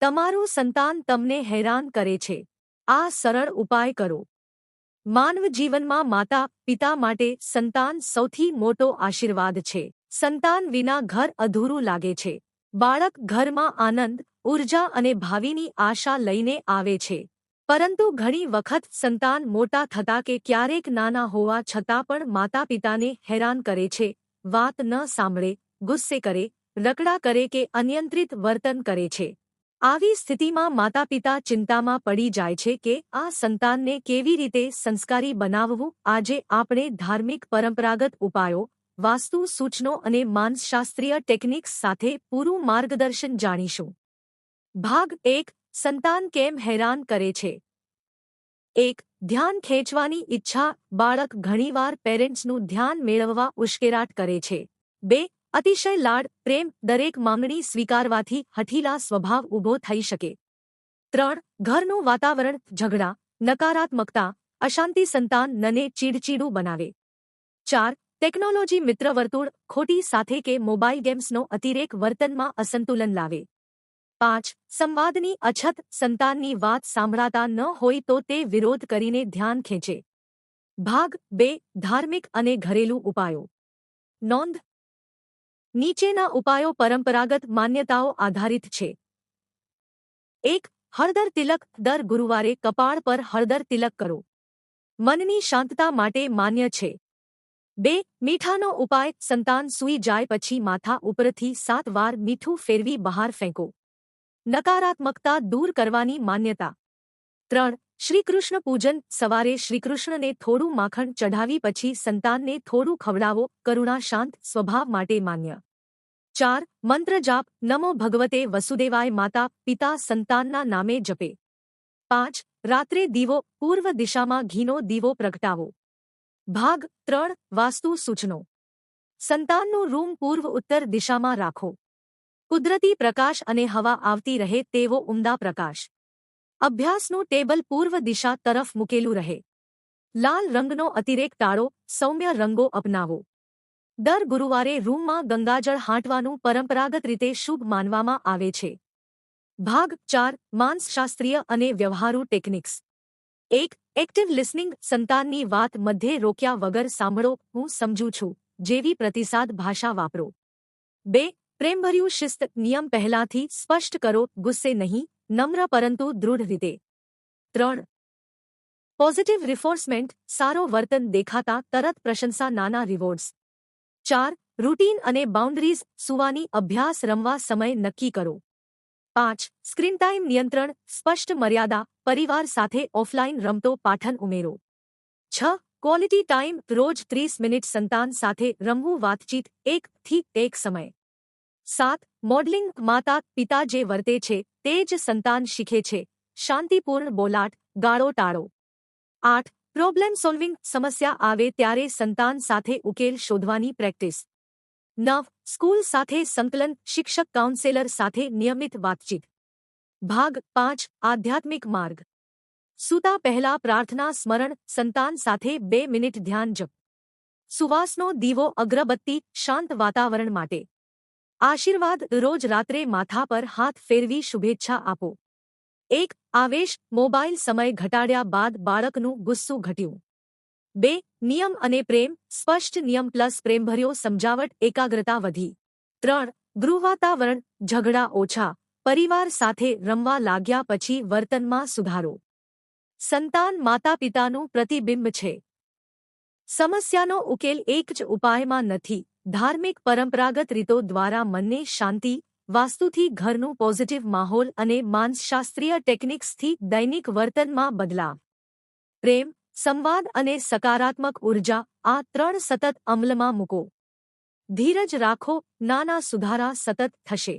તમારું સંતાન તમને હેરાન કરે છે. આ સરળ ઉપાય કરો. માનવ જીવનમાં માતા, પિતા માટે સંતાન સૌથી મોટો આશીર્વાદ છે. સંતાન વિના ઘર અધૂરું લાગે છે. બાળક ઘરમાં આનંદ, ઊર્જા અને ભાવિની આશા લઈને આવે છે. પરંતુ ઘણી વખત સંતાન મોટા થતા કે ક્યારેક નાના હોવા છતાં પણ માતા પિતાને હેરાન કરે છે. વાત ન સાંભળે, ગુસ્સે કરે રકડા કરે કે અનિયંત્રિત વર્તન કરે છે. આવી સ્થિતિમાં માતા પિતા ચિંતામાં પડી જાય છે કે આ સંતાનને કેવી રીતે સંસ્કારી બનાવવું? આજે આપણે ધાર્મિક પરંપરાગત ઉપાયો, વાસ્તુ સૂચનો અને માનસશાસ્ત્રીય ટેકનિક્સ સાથે પૂરું માર્ગદર્શન જાણીશું. ભાગ એક, સંતાન કેમ હેરાન કરે છે? એક, ધ્યાન ખેંચવાની ઈચ્છા બાળક ઘણીવાર પેરેન્ટ્સનું ધ્યાન મેળવવા ઉશ્કેરાટ કરે છે. બે અતિશય લાડ, પ્રેમ, દરેક માંગણી સ્વીકારવાથી હઠીલા સ્વભાવ ઊભો થઈ શકે. ત્રણ, ઘરનું વાતાવરણ ઝઘડા, નકારાત્મકતા, અશાંતિ સંતાન નને ચીડચીડું બનાવે. ચાર, ટેકનોલોજી મિત્રવર્તુળ, ખોટી સાથે કે મોબાઈલ ગેમ્સનો અતિરેક વર્તનમાં અસંતુલન લાવે. પાંચ, સંવાદની અછત, સંતાનની વાત સાંભળાતા ન હોય તો તે વિરોધ કરીને ધ્યાન ખેંચે. ભાગ બે, ધાર્મિક અને ઘરેલું ઉપાયો. નોંધ નીચેના ઉપાયો પરંપરાગત માન્યતાઓ આધારિત છે. એક, હળદર તિલક દર ગુરુવારે કપાળ પર હળદર તિલક કરો. મનની શાંતતા માટે માન્ય છે. બે, મીઠાનો ઉપાય સંતાન સૂઈ જાય પછી માથા ઉપરથી સાત વાર મીઠું ફેરવી બહાર ફેંકો. નકારાત્મકતા દૂર કરવાની માન્યતા. ત્રણ, શ્રીકૃષ્ણ પૂજન સવારે શ્રીકૃષ્ણને થોડું માખણ ચઢાવી પછી સંતાનને થોડું ખવડાવો. કરુણા શાંત સ્વભાવ માટે માન્ય. ચાર, મંત્ર જાપ, નમો ભગવતે વસુદેવાય માતા, પિતા, સંતાનના નામે જપે. પાંચ, રાત્રે દીવો, પૂર્વ દિશામાં ઘીનો દીવો પ્રગટાવો. ભાગ ત્રણ, વાસ્તુ સૂચનો. સંતાનનું રૂમ પૂર્વ ઉત્તર દિશામાં રાખો. કુદરતી પ્રકાશ અને હવા આવતી રહે તેવો ઉમદા પ્રકાશ. અભ્યાસનું ટેબલ પૂર્વ દિશા તરફ મૂકેલું રહે. લાલ રંગનો અતિરેક ટાળો, સૌમ્ય રંગો અપનાવો. દર ગુરુવારે રૂમમાં ગંગાજળ હાંટવાનું પરંપરાગત રીતે શુભ માનવામાં આવે છે. ભાગ ચાર, માનસશાસ્ત્રીય અને વ્યવહારુ ટેકનિક્સ. એક, એક્ટિવ લિસનિંગ સંતાનની વાત મધ્યે રોક્યા વગર સાંભળો, હું સમજું છું, જેવી પ્રતિસાદ ભાષા વાપરો. બે, પ્રેમભર્યું શિસ્ત, નિયમ પહેલાથી સ્પષ્ટ કરો, ગુસ્સે નહીં, નમ્ર પરંતુ દૃઢ રીતે. ત્રણ, પોઝિટિવ રિફોર્સમેન્ટ, સારો વર્તન દેખાતા તરત પ્રશંસા, નાના રિવોર્ડ્સ. ચાર, રૂટીન અને બાઉન્ડરીઝ, સુવાની અભ્યાસ રમવા સમય નક્કી કરો. પાંચ, સ્ક્રીન ટાઈમ નિયંત્રણ, સ્પષ્ટ મર્યાદા, પરિવાર સાથે ઓફલાઈન રમતો પાઠન ઉમેરો. છ, ક્વોલિટી ટાઈમ, રોજ ત્રીસ મિનિટ સંતાન સાથે રમવું વાતચીત એકથી એક સમય. સાત, મોડલિંગ માતા પિતા જે વર્તે છે, તે જ સંતાન શીખે છે. શાંતિપૂર્ણ બોલાટ, ગાળો ટાળો. આઠ પ્રોબ્લેમ સોલ્વિંગ સમસ્યા આવે ત્યારે સંતાન સાથે ઉકેલ શોધવાની પ્રેક્ટિસ. નવ, સ્કૂલ સાથે સંકલન, શિક્ષક કાઉન્સેલર સાથે નિયમિત વાતચીત. ભાગ પાંચ, આધ્યાત્મિક માર્ગ. સૂતા પહેલા પ્રાર્થના, સ્મરણ, સંતાન સાથે બે મિનિટ ધ્યાન જપ. સુવાસનો દીવો, અગ્રબત્તી, શાંત વાતાવરણ માટે. આશીર્વાદ, રોજ રાત્રે માથા પર હાથ ફેરવી શુભેચ્છા આપો. એક આવેશ મોબાઈલ સમય ઘટાડ્યા બાદ બાળકનું ગુસ્સું ઘટ્યું. બે, નિયમ અને પ્રેમ, સ્પષ્ટ નિયમ પ્લસ પ્રેમભર્યો સમજાવટ એકાગ્રતા વધી. ત્રણ, ગૃહવાતાવરણ, ઝઘડા ઓછા, પરિવાર સાથે રમવા લાગ્યા પછી વર્તનમાં સુધારો. સંતાન માતા પિતાનું પ્રતિબિંબ છે. સમસ્યાનો ઉકેલ એક જ ઉપાયમાં નથી. ધાર્મિક પરંપરાગત રીતો દ્વારા મનને શાંતિ વાસ્તુથી ઘરનું પોઝિટિવ માહોલ અને માનસશાસ્ત્રીય ટેકનિક્સથી દૈનિક વર્તનમાં બદલાવ. પ્રેમ, સંવાદ અને સકારાત્મક ઊર્જા આ ત્રણ સતત અમલમાં મૂકો. ધીરજ રાખો, નાના સુધારા સતત થશે.